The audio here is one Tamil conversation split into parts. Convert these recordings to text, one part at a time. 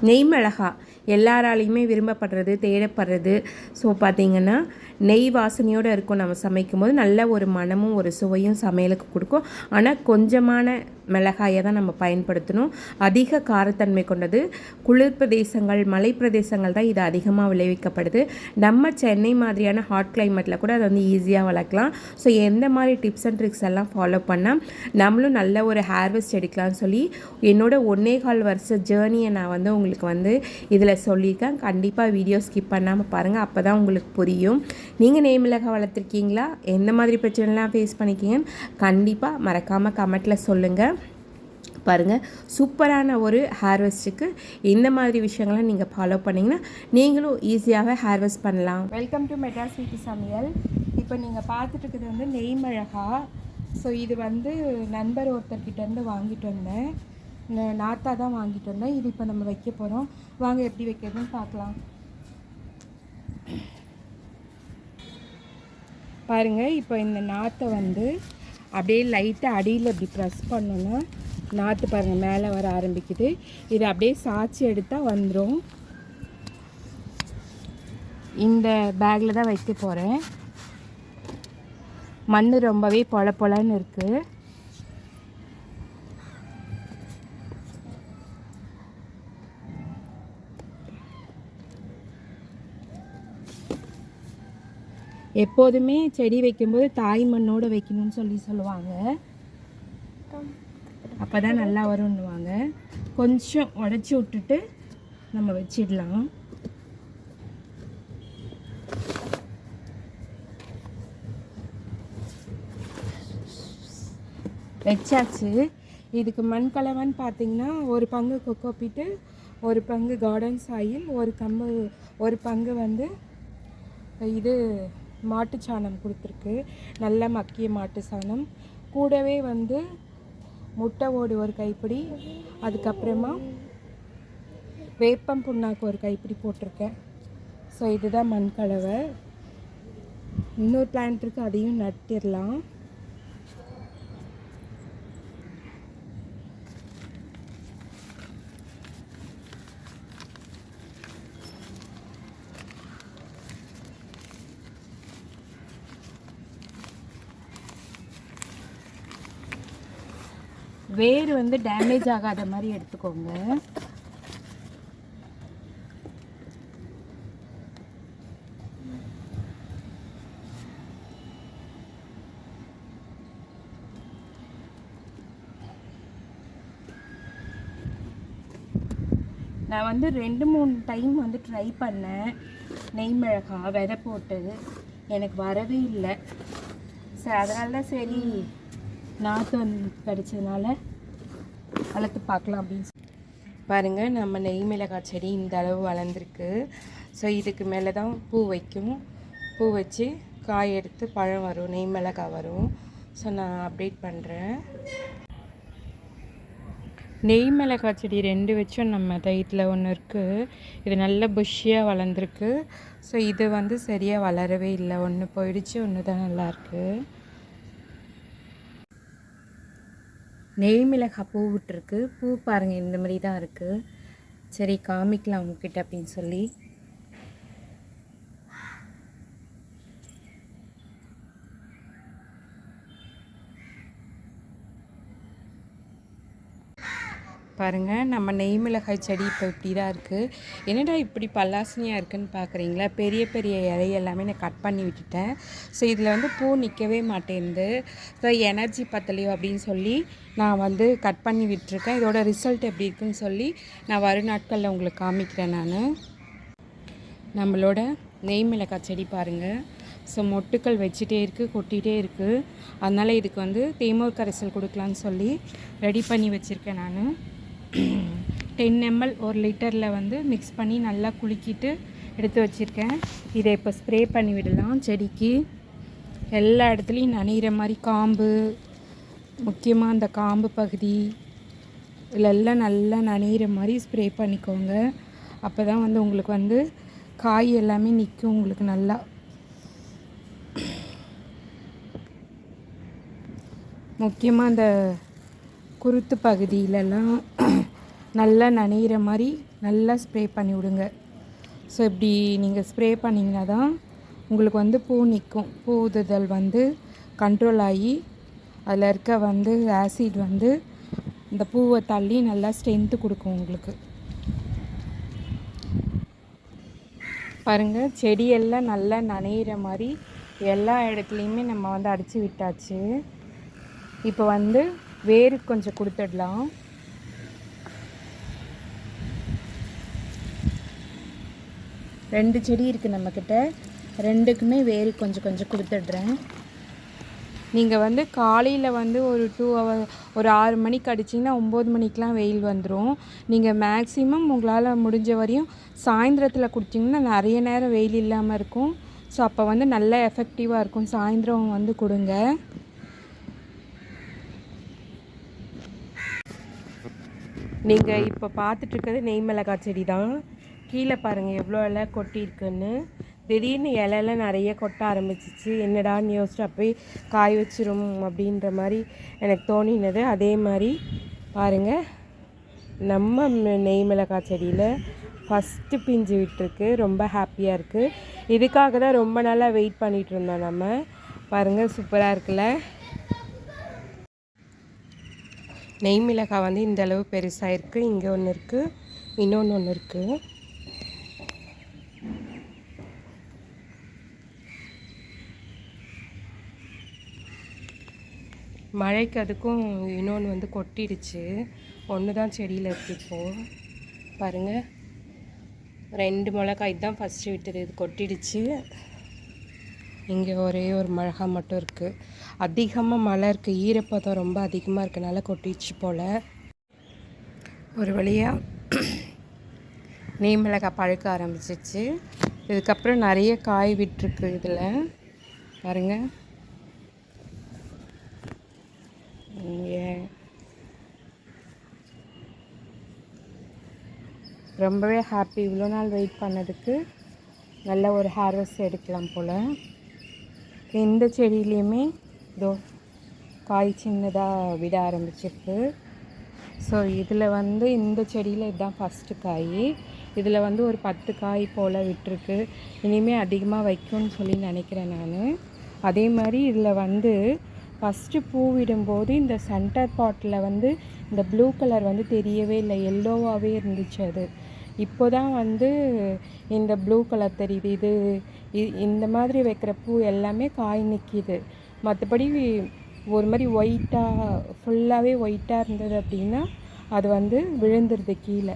நெய் மிளகா எல்லாராலையுமே விரும்பப்படுறது தேடப்படுறது. ஸோ பார்த்தீங்கன்னா நெய் வாசனையோடு இருக்கும் நம்ம சமைக்கும் போது நல்ல ஒரு மனமும் ஒரு சுவையும் சமையலுக்கு கொடுக்கும். ஆனால் கொஞ்சமான மிளகாயை தான் நம்ம பயன்படுத்தணும். அதிக காரத்தன்மை கொண்டது குளிர் பிரதேசங்கள் மலை பிரதேசங்கள் தான் இது அதிகமாக விளைவிக்கப்படுது. நம்ம சென்னை மாதிரியான ஹாட் கிளைமேட்டில் கூட அதை வந்து ஈஸியாக வளர்க்கலாம். ஸோ எந்த மாதிரி டிப்ஸ் அண்ட் ட்ரிக்ஸ் எல்லாம் ஃபாலோ பண்ணால் நம்மளும் நல்ல ஒரு ஹேர்வெஸ்ட் எடுக்கலாம்னு சொல்லி என்னோட ஒன்னே கால் வருஷ ஜேர்னியை நான் வந்து உங்களுக்கு வந்து இதில் சொல்லியிருக்கேன். கண்டிப்பாக வீடியோ ஸ்கிப் பண்ணாமல் பாருங்கள் அப்போ தான் உங்களுக்கு புரியும். நீங்கள் நெய் மிளகாய் வளர்த்துருக்கீங்களா? எந்த மாதிரி பிரச்சனைலாம் ஃபேஸ் பண்ணிக்கிங்கன்னு கண்டிப்பாக மறக்காமல் கமெண்ட்டில் சொல்லுங்கள் பாருங்கள் சூப்பரான ஒரு ஹேர்வெஸ்ட்டுக்கு இந்த மாதிரி விஷயங்களை நீங்கள் ஃபாலோ பண்ணிங்கன்னா நீங்களும் ஈஸியாகவே ஹேர்வெஸ்ட் பண்ணலாம். வெல்கம் டு மெட்ராஸ் வீட்டு சமையல். இப்போ நீங்கள் பார்த்துட்டு இருக்கிறது வந்து நெய்மிளகா ஸோ இது வந்து நண்பர் ஒருத்தர்கிட்டேருந்து வாங்கிட்டு வந்தேன். நாத்தா தான் வாங்கிட்டு வந்தேன். இது இப்போ நம்ம வைக்க போகிறோம் வாங்க எப்படி வைக்கிறதுன்னு பார்க்கலாம். பாருங்கள் இப்போ இந்த நாத்தை வந்து அப்படியே லைட்டாக அடியில் இப்படி ப்ரெஸ் பண்ணோன்னா நாற்று பாருங்கள் மேலே வர ஆரம்பிக்குது. இது அப்படியே சாய்ச்சி எடுத்தால் வந்துடும் இந்த பேக்கில் தான் வைக்க போகிறேன் மண் ரொம்பவே பொல பொலன்னு இருக்குது எப்போதுமே செடி வைக்கும்போது தாய் மண்ணோடு வைக்கணும்னு சொல்லி சொல்லுவாங்க. அப்போ தான் நல்லா வரும்னுவாங்க. கொஞ்சம் உடச்சி விட்டுட்டு நம்ம வச்சிடலாம். வச்சாச்சு. இதுக்கு மண் கலவைன்னு பார்த்தீங்கன்னா ஒரு பங்கு கொக்கோ பீட்டு ஒரு பங்கு கார்டன் சாயில் ஒரு கம்பு ஒரு பங்கு வந்து இது மாட்டு சாணம் கொடுத்துருக்கு. நல்ல மக்கிய மாட்டு சாணம் கூடவே வந்து முட்டை ஓடு ஒரு கைப்பிடி அதுக்கப்புறமா வேப்பம் புண்ணாக்கு ஒரு கைப்பிடி போட்டிருக்கேன். ஸோ இதுதான் மண் கலவை இன்னொரு பிளான்ட் இருக்குது அதையும் நட்டிடலாம். வேர் வந்து டேமேஜ் ஆகாத மாதிரி எடுத்துக்கோங்க. நான் வந்து ரெண்டு மூணு டைம் வந்து ட்ரை பண்ணேன். நெய் மிளகா விதை போட்டு. எனக்கு வரவே இல்லை. சரி அதனால தான் சரி நாற்று வந்து கிடச்சதுனால வளர்த்து பார்க்கலாம் அப்படின்னு சொல்லி. பாருங்கள் நம்ம நெய் மிளகாய் செடி இந்த அளவு வளர்ந்துருக்கு. ஸோ இதுக்கு மேலே தான் பூ வைக்கும். பூ வச்சு காய் எடுத்து பழம் வரும் நெய் மிளகாய் வரும். ஸோ நான் அப்டேட் பண்ணுறேன் நெய் மிளகாய் செடி ரெண்டு வச்சும் நம்ம தைட்டில் ஒன்று இருக்குது இது நல்ல புஷ்ஷியாக வளர்ந்துருக்கு. ஸோ இது வந்து சரியாக வளரவே இல்லை. ஒன்று போயிடுச்சு ஒன்று தான் நல்லாயிருக்கு நெய் மிளகாய் பூ விட்டுருக்கு. பூ பாருங்கள் இந்த மாதிரி தான் இருக்குது சரி காமிக்கலாம் உங்ககிட்ட அப்படின்னு சொல்லி. பாருங்கள் நம்ம நெய் மிளகாய் செடி இப்போ இப்படி தான் இருக்குது என்னடா இப்படி பல்லாசனியாக இருக்குன்னு பார்க்குறீங்களா பெரிய பெரிய இலை எல்லாமே நான் கட் பண்ணி விட்டுட்டேன். ஸோ இதில் வந்து பூ நிற்கவே மாட்டேங்குது ஸோ எனர்ஜி பத்தலையோ அப்படின்னு சொல்லி நான் வந்து கட் பண்ணி விட்டுருக்கேன். இதோட ரிசல்ட் எப்படி இருக்குன்னு சொல்லி நான் வரும் நாட்களில் உங்களுக்கு காமிக்கிறேன் நான். நம்மளோட நெய் மிளகாய் செடி பாருங்கள் ஸோ மொட்டுக்கள் வச்சுட்டே இருக்குது கொட்டிகிட்டே இருக்குது அதனால் இதுக்கு வந்து தேமூர் கரைசல் கொடுக்கலான்னு சொல்லி ரெடி பண்ணி வச்சுருக்கேன் நான். டென் எம்எல் ஒரு லிட்டரில் வந்து மிக்ஸ் பண்ணி நல்லா குலுக்கிட்டு எடுத்து வச்சுருக்கேன். இதை இப்போ ஸ்ப்ரே பண்ணி விடலாம் செடிக்கு. எல்லா இடத்துலையும் நனைகிற மாதிரி காம்பு முக்கியமாக அந்த காம்பு பகுதி இதெல்லாம் நல்லா நனைகிற மாதிரி ஸ்ப்ரே பண்ணிக்கோங்க. அப்போ தான் வந்து உங்களுக்கு வந்து காய் எல்லாமே நிற்கும் உங்களுக்கு நல்லா. முக்கியமாக அந்த குருத்து பகுதியிலலாம் நல்லா நனைகிற மாதிரி நல்லா ஸ்ப்ரே பண்ணி விடுங்க. ஸோ இப்படி நீங்கள் ஸ்ப்ரே பண்ணிங்கன்னா தான் உங்களுக்கு வந்து பூ நிற்கும் பூ உதுதல் வந்து கண்ட்ரோல் ஆகி அதில் இருக்க வந்து ஆசிட் வந்து இந்த பூவை தள்ளி நல்லா ஸ்ட்ரென்த்து கொடுக்கும் உங்களுக்கு. பாருங்கள் செடியெல்லாம் நல்லா நனையிற மாதிரி எல்லா இடத்துலையுமே நம்ம வந்து அடித்து விட்டாச்சு. இப்போ வந்து வேருக்கு கொஞ்சம் கொடுத்துடலாம். ரெண்டு செடி இருக்குது நம்மக்கிட்ட ரெண்டுக்குமே வேருக்கு கொஞ்சம் கொஞ்சம் கொடுத்துட்றேன். நீங்கள் வந்து காலையில் வந்து ஒரு டூ ஹவர் ஒரு ஆறு மணிக்கு அடிச்சிங்கன்னா ஒம்பது மணிக்கெலாம் வெயில் வந்துடும் நீங்கள் மேக்ஸிமம் உங்களால் முடிஞ்ச வரையும் சாயந்தரத்தில் கொடுத்தீங்கன்னா நிறைய நேரம் வெயில் இல்லாமல் இருக்கும். ஸோ அப்போ வந்து நல்ல எஃபெக்டிவாக இருக்கும். சாயந்தரம் வந்து கொடுங்க. நீங்கள் இப்போ பார்த்துட்ருக்கிறது நெய்மிளகாய் நெய் மிளகாய் செடி தான் கீழே பாருங்கள் எவ்வளோ இலை கொட்டியிருக்குன்னு. திடீர்னு இலையெல்லாம் நிறைய கொட்ட ஆரம்பிச்சிச்சு. என்னடான்னு யோசிச்சு அப்போயே காய் வச்சிரும் அப்படின்ற மாதிரி எனக்கு தோணினது. அதே மாதிரி பாருங்கள் நம்ம நெய் மிளகாய் செடியில் ஃபஸ்ட்டு பிஞ்சு விட்டுருக்கு. ரொம்ப ஹாப்பியாக இருக்குது இதுக்காக தான் ரொம்ப நாளாக வெயிட் பண்ணிகிட்டு இருந்தோம் நம்ம. பாருங்கள் சூப்பராக இருக்குல்ல? நெய் மிளகாய் வந்து இந்த அளவு பெருசாக இருக்குது இங்கே ஒன்று இருக்குது இன்னொன்று ஒன்று இருக்குது மழைக்கு அதுக்கும் இன்னொன்று வந்து கொட்டிடுச்சு. ஒன்று தான் செடியில் இருக்கு இப்போது பாருங்கள் ரெண்டு மிளகாய் தான் ஃபஸ்ட்டு விட்டது. இது கொட்டிடுச்சு. இங்கே ஒரே ஒரு மிளகாய் மட்டும் இருக்குது அதிகமாக மழை இருக்குது ஈரப்பதம் ரொம்ப அதிகமாக இருக்கனால கொட்டிடுச்சு போல். ஒரு வழியாக நெய் மிளகாய் பழுக்க ஆரம்பிச்சிச்சு. இதுக்கப்புறம் நிறைய காய் விட்டுருக்கு இதில். பாருங்கள் இங்கே. ரொம்பவே ஹாப்பி இவ்வளோ நாள் வெயிட் பண்ணதுக்கு. நல்ல ஒரு ஹார்வெஸ்ட் எடுக்கலாம் போல். இந்த செடியிலையுமே இதோ காய் சின்னதாக விட ஆரம்பிச்சிருக்கு. ஸோ இதில் வந்து இந்த செடியில் இதுதான் ஃபஸ்ட்டு காய். இதில் வந்து ஒரு பத்து காய் போல் விட்டுருக்கு. இனிமேல் அதிகமாக வைக்கும்னு சொல்லி நினைக்கிறேன் நான். அதே மாதிரி இதில் வந்து ஃபஸ்ட்டு பூ விடும்போது இந்த சென்டர் பாட்டில் வந்து இந்த ப்ளூ கலர் வந்து தெரியவே இல்லை. எல்லோவாகவே இருந்துச்சு அது. இப்போ தான் வந்து இந்த ப்ளூ கலர் தெரியுது. இது இ- இந்த மாதிரி வைக்கிற பூ எல்லாமே காய் நிற்கிது மற்றபடி ஒரு மாதிரி ஒயிட்டாக ஃபுல்லாகவே ஒயிட்டாக இருந்தது அப்படின்னா அது வந்து விழுந்துருது கீழே.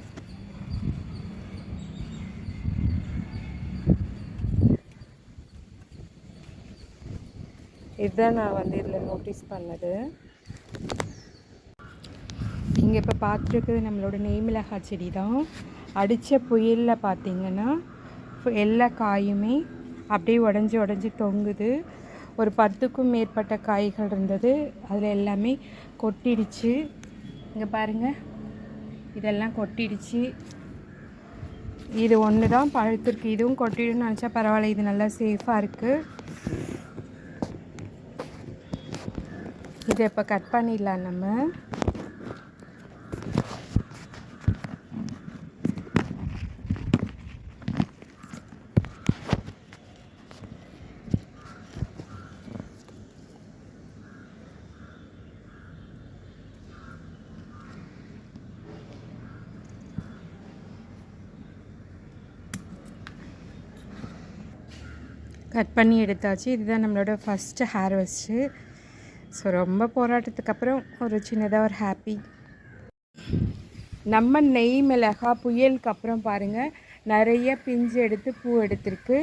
இதுதான் நான் வந்து இதில் நோட்டீஸ் பண்ணது. இங்கே இப்போ பார்த்துருக்குறது நம்மளோட நெய்மிளகாய் செடி தான் அடித்த புயலில் பார்த்தீங்கன்னா ஃபு- எல்லா காயுமே அப்படியே உடஞ்சி உடஞ்சி தொங்குது. ஒரு பத்துக்கும் மேற்பட்ட காய்கள் இருந்தது. அதில் எல்லாமே கொட்டிடுச்சு. இங்கே பாருங்கள் இதெல்லாம் கொட்டிடுச்சு. இது ஒன்று தான் பழுத்திருக்கு. இதுவும் கொட்டிடும்னு நினச்சா பரவாயில்ல. இது நல்லா சேஃபாக இருக்குது இதை இப்போ கட் பண்ணிடலாம் நம்ம. கட் பண்ணி எடுத்தாச்சு. இதுதான் நம்மளோட ஃபஸ்ட்டு ஹேர்வெஸ்ட்டு ஸோ ரொம்ப போராட்டத்துக்கு அப்புறம் ஒரு சின்னதாக ஒரு ஹாப்பி நம்ம நெய் மிளகா புயலுக்கு அப்புறம் பாருங்கள் நிறைய பிஞ்சு எடுத்து பூ எடுத்திருக்கு.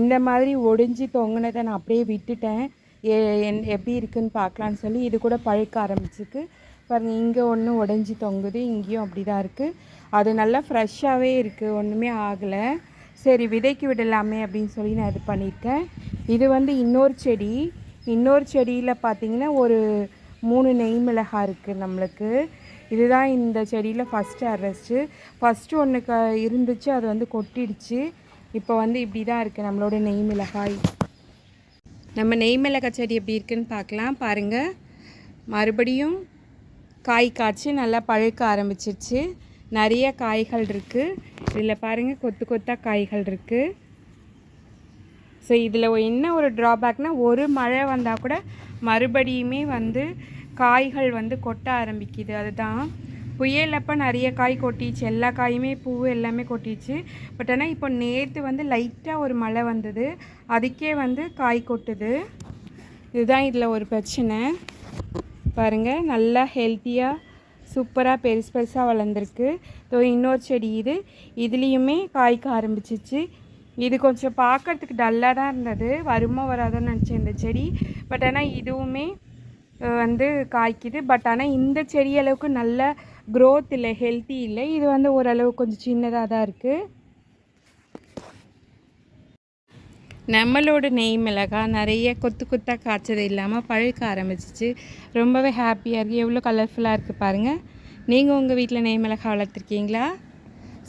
இந்த மாதிரி ஒடிஞ்சு தொங்குனதை நான் அப்படியே விட்டுட்டேன். ஏ என் எப்படி இருக்குன்னு பார்க்கலான்னு சொல்லி இது கூட பழுக்க ஆரம்பிச்சிருக்கு. பாருங்கள் இங்கே ஒன்று உடஞ்சி தொங்குது இங்கேயும் அப்படி தான் இருக்குது அது நல்லா ஃப்ரெஷ்ஷாகவே இருக்குது ஒன்றுமே ஆகலை. சரி விதைக்கு விடலாமே அப்படின்னு சொல்லி நான் இது பண்ணியிருக்கேன். இது வந்து இன்னொரு செடி. இன்னொரு செடியில் பார்த்தீங்கன்னா ஒரு மூணு நெய் மிளகாய் இருக்குது நம்மளுக்கு. இதுதான் இந்த செடியில் ஃபஸ்ட்டு அரெஸ்ட்டு ஃபஸ்ட்டு ஒன்று இருந்துச்சு அது வந்து கொட்டிடுச்சு. இப்போ வந்து இப்படி தான் இருக்குது நம்மளோட நெய் மிளகாய். நம்ம நெய் மிளகாய் செடி எப்படி இருக்குன்னு பார்க்கலாம். பாருங்கள் மறுபடியும் காய் காய்ச்சி நல்லா பழுக்க ஆரம்பிச்சிருச்சு. நிறைய காய்கள் இருக்குது இதில் பாருங்கள் கொத்து கொத்தாக காய்கள் இருக்குது ஸோ இதில் என்ன ஒரு ட்ராபேக்னால் ஒரு மழை வந்தால் கூட மறுபடியுமே வந்து காய்கள் வந்து கொட்ட ஆரம்பிக்குது. அதுதான். புயல் அப்போ நிறைய காய் கொட்டிச்சு. எல்லா காயுமே பூ எல்லாமே கொட்டிச்சு. பட் ஆனால் இப்போ நேற்று வந்து லைட்டாக ஒரு மழை வந்தது. அதுக்கே வந்து காய் கொட்டுது. இதுதான் இதில் ஒரு பிரச்சனை. பாருங்கள் நல்லா ஹெல்த்தியாக சூப்பராக பெருசு பெருசாக வளர்ந்துருக்கு. ஸோ இன்னொரு செடி இது. இதுலேயுமே காய்க்க ஆரம்பிச்சிச்சு. இது கொஞ்சம் பார்க்கறதுக்கு டல்லாக தான் இருந்தது. வருமோ வராதோன்னு நினச்சேன் இந்த செடி. பட் ஆனால் இதுவுமே வந்து காய்க்குது. பட் ஆனால் இந்த செடி அளவுக்கு நல்ல க்ரோத் இல்லை ஹெல்த்தி இல்லை. இது வந்து ஓரளவு கொஞ்சம் சின்னதாக தான் இருக்குது நம்மளோட நெய் மிளகாய் நிறைய கொத்து கொத்தாக காய்ச்சது இல்லாமல் பழுக்க ஆரம்பிச்சிச்சு. ரொம்பவே ஹாப்பியாக இருக்குது எவ்வளோ கலர்ஃபுல்லாக இருக்குது பாருங்கள் நீங்கள் உங்கள் வீட்டில் நெய் மிளகாய் வளர்த்துருக்கீங்களா?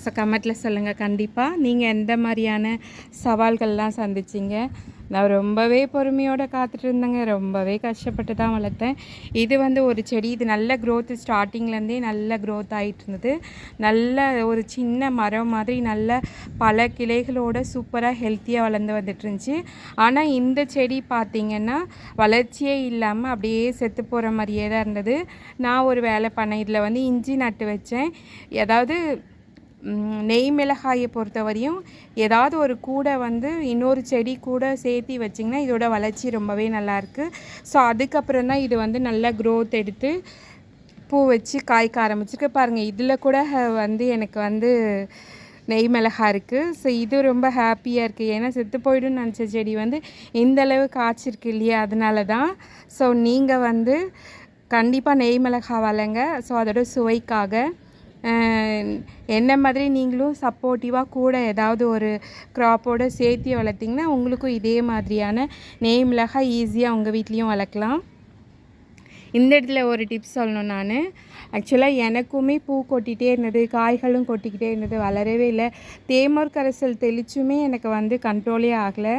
ஸோ கமெண்ட்டில் சொல்லுங்கள் கண்டிப்பாக நீங்கள் எந்த மாதிரியான சவால்கள்லாம் சந்திச்சிங்க? நான் ரொம்பவே பொறுமையோடு காத்துட்டு இருந்தேங்க ரொம்பவே கஷ்டப்பட்டு தான் வளர்த்தேன். இது வந்து ஒரு செடி. இது நல்ல க்ரோத்து ஸ்டார்டிங்லேருந்தே நல்ல க்ரோத் ஆகிட்டு இருந்தது நல்ல ஒரு சின்ன மரம் மாதிரி நல்ல பல கிளைகளோட சூப்பராக ஹெல்த்தியாக வளர்ந்து வந்துட்டு இருந்துச்சு ஆனால் இந்த செடி பார்த்திங்கன்னா வளர்ச்சியே இல்லாமல் அப்படியே செத்து போகிற மாதிரியே தான் இருந்தது. நான் ஒரு வேலை பண்ணேன் இதில் வந்து இஞ்சி நட்டு வச்சேன். ஏதாவது நெய் மிளகாயை பொறுத்தவரையும் ஏதாவது ஒரு கூடை வந்து இன்னொரு செடி கூட சேர்த்தி வச்சிங்கன்னா இதோட வளர்ச்சி ரொம்பவே நல்லாயிருக்கு. ஸோ அதுக்கப்புறம் தான் இது வந்து நல்லா க்ரோத் எடுத்து பூ வச்சு காய்க்க ஆரம்பிச்சிருக்கு. பாருங்கள் இதில் கூட வந்து எனக்கு வந்து நெய் மிளகா இருக்குது ஸோ இது ரொம்ப ஹாப்பியாக இருக்குது ஏன்னா செத்து போயிடும்னு நினச்ச செடி வந்து இந்த அளவு காய்ச்சிருக்கு இல்லையா? அதனால தான். ஸோ நீங்கள் வந்து கண்டிப்பாக நெய் மிளகா வளங்க. ஸோ அதோட சுவைக்காக. என்ன மாதிரி நீங்களும் சப்போர்ட்டிவாக கூட ஏதாவது ஒரு க்ராப்போடு சேர்த்து வளர்த்திங்கன்னா உங்களுக்கும் இதே மாதிரியான நெய் மிளகாய் ஈஸியாக உங்கள் வீட்லேயும் வளர்க்கலாம். இந்த இடத்துல ஒரு டிப்ஸ் சொல்லணும் நான். ஆக்சுவலாக எனக்குமே பூ கொட்டிகிட்டே இருந்தது காய்களும் கொட்டிக்கிட்டே இருந்தது வளரவே இல்லை. தேமர் கரைசல் தெளிச்சுமே எனக்கு வந்து கண்ட்ரோலே ஆகலை.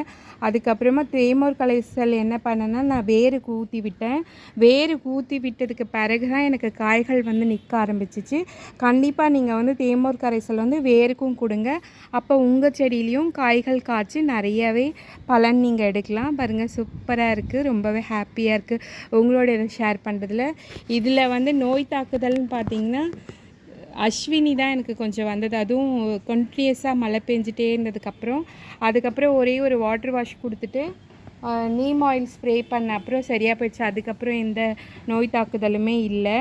அதுக்கப்புறமா தேமோர் கலைசல் என்ன பண்ணேன்னா நான் வேறு ஊற்றி விட்டேன். வேறு ஊற்றி விட்டதுக்கு பிறகு தான் எனக்கு காய்கள் வந்து நிற்க ஆரம்பிச்சிச்சு. கண்டிப்பாக நீங்கள் வந்து தேமோர் கரைசல் வந்து வேருக்கும் கொடுங்க. அப்போ உங்கள் செடியிலையும் காய்கள் காய்ச்சி நிறையவே பலன் நீங்கள் எடுக்கலாம். பாருங்கள் சூப்பராக இருக்குது ரொம்பவே ஹாப்பியாக இருக்குது உங்களோட ஷேர் பண்ணுறதுல இதில் வந்து நோய் தாக்குதல்னு பார்த்தீங்கன்னா அஸ்வினி தான் எனக்கு கொஞ்சம் வந்தது. அதுவும் கண்டினியூஸாக மழை பெஞ்சிட்டே இருந்ததுக்கப்புறம். அதுக்கப்புறம் ஒரே ஒரு வாட்டர் வாஷ் கொடுத்துட்டு நீம் ஆயில் ஸ்ப்ரே பண்ண அப்புறம் சரியாக போயிடுச்சு. அதுக்கப்புறம் எந்த நோய் தாக்குதலுமே இல்லை.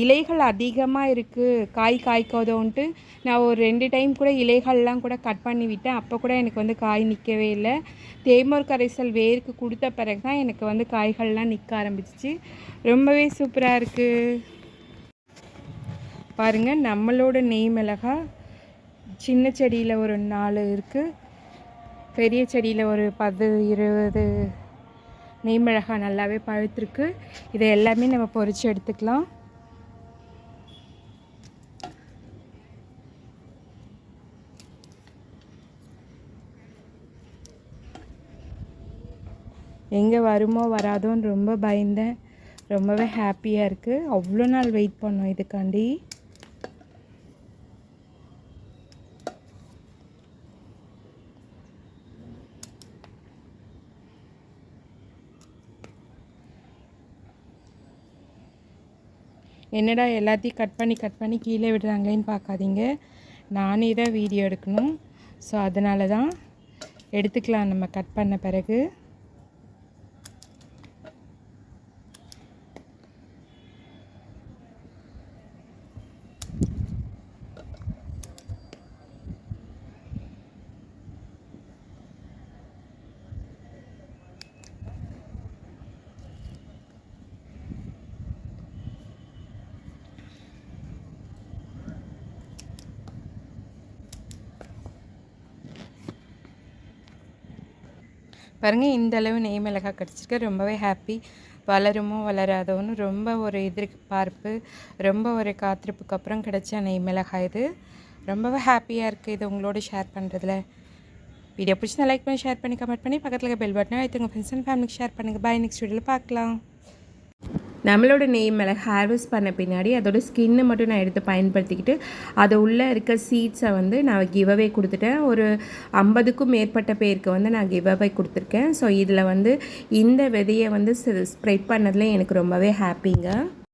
இலைகள் அதிகமாக இருக்குது காய் காய்க்காதோன்ட்டு நான் ஒரு ரெண்டு டைம் கூட இலைகள்லாம் கூட கட் பண்ணி விட்டேன். அப்போ கூட எனக்கு வந்து காய் நிற்கவே இல்லை. தேமர் கரைசல் வேருக்கு கொடுத்த பிறகு தான் எனக்கு வந்து காய்கள்லாம் நிற்க ஆரம்பிச்சிச்சு. ரொம்பவே சூப்பராக இருக்குது பாருங்கள் நம்மளோட நெய் மிளகா சின்ன செடியில் ஒரு நாலு இருக்குது பெரிய செடியில் ஒரு பத்து இருபது நெய் மிளகா நல்லாவே பழுத்திருக்கு. இதை எல்லாமே நம்ம பொறிச்சு எடுத்துக்கலாம். எங்கே வருமோ வராதோன்னு ரொம்ப பயந்தேன். ரொம்பவே ஹாப்பியாக இருக்குது அவ்வளோ நாள் வெயிட் பண்ணோம் இதுக்காண்டி. என்னடா எல்லாத்தையும் கட் பண்ணி கட் பண்ணி கீழே விடுறாங்களேன்னு பார்க்காதீங்க. நானே தான் வீடியோ எடுக்கணும். ஸோ அதனால தான் எடுத்துக்கலாம். நம்ம கட் பண்ண பிறகு. பாருங்கள் இந்த அளவு நெய் மிளகாய் கிடச்சிருக்கு. ரொம்பவே ஹாப்பி வளருமோ வளராதோன்னு ரொம்ப ஒரு எதிர்பார்ப்பு ரொம்ப ஒரு காத்திருப்புக்கு அப்புறம் கிடைச்ச நெய் மிளகாய் இது. ரொம்பவே ஹாப்பியாக இருக்குது இது உங்களோட ஷேர் பண்ணுறதுல வீடியோ பிடிச்சி லைக் பண்ணி ஷேர் பண்ணி கமெண்ட் பண்ணி பக்கத்தில் பெல் பட்டனை எடுத்துங்க ஃப்ரெண்ட்ஸ் அண்ட் ஃபேமிலிக்கு ஷேர் பண்ணுங்கள் பாய் நெக்ஸ்ட் வீடியோவில் பார்க்கலாம். நம்மளோட நெய் மேலே ஹார்வெஸ்ட் பண்ண பின்னாடி அதோட ஸ்கின்னை மட்டும் நான் எடுத்து பயன்படுத்திக்கிட்டு அது உள்ளே இருக்க சீட்ஸை வந்து நான் கிவ்அவே கொடுத்துட்டேன். ஒரு ஐம்பதுக்கும் மேற்பட்ட பேருக்கு வந்து நான் கிவ்அவே கொடுத்துருக்கேன். ஸோ இதில் வந்து இந்த விதையை வந்து ஸ்ப்ரெட் பண்ணதில் எனக்கு ரொம்பவே ஹாப்பிங்க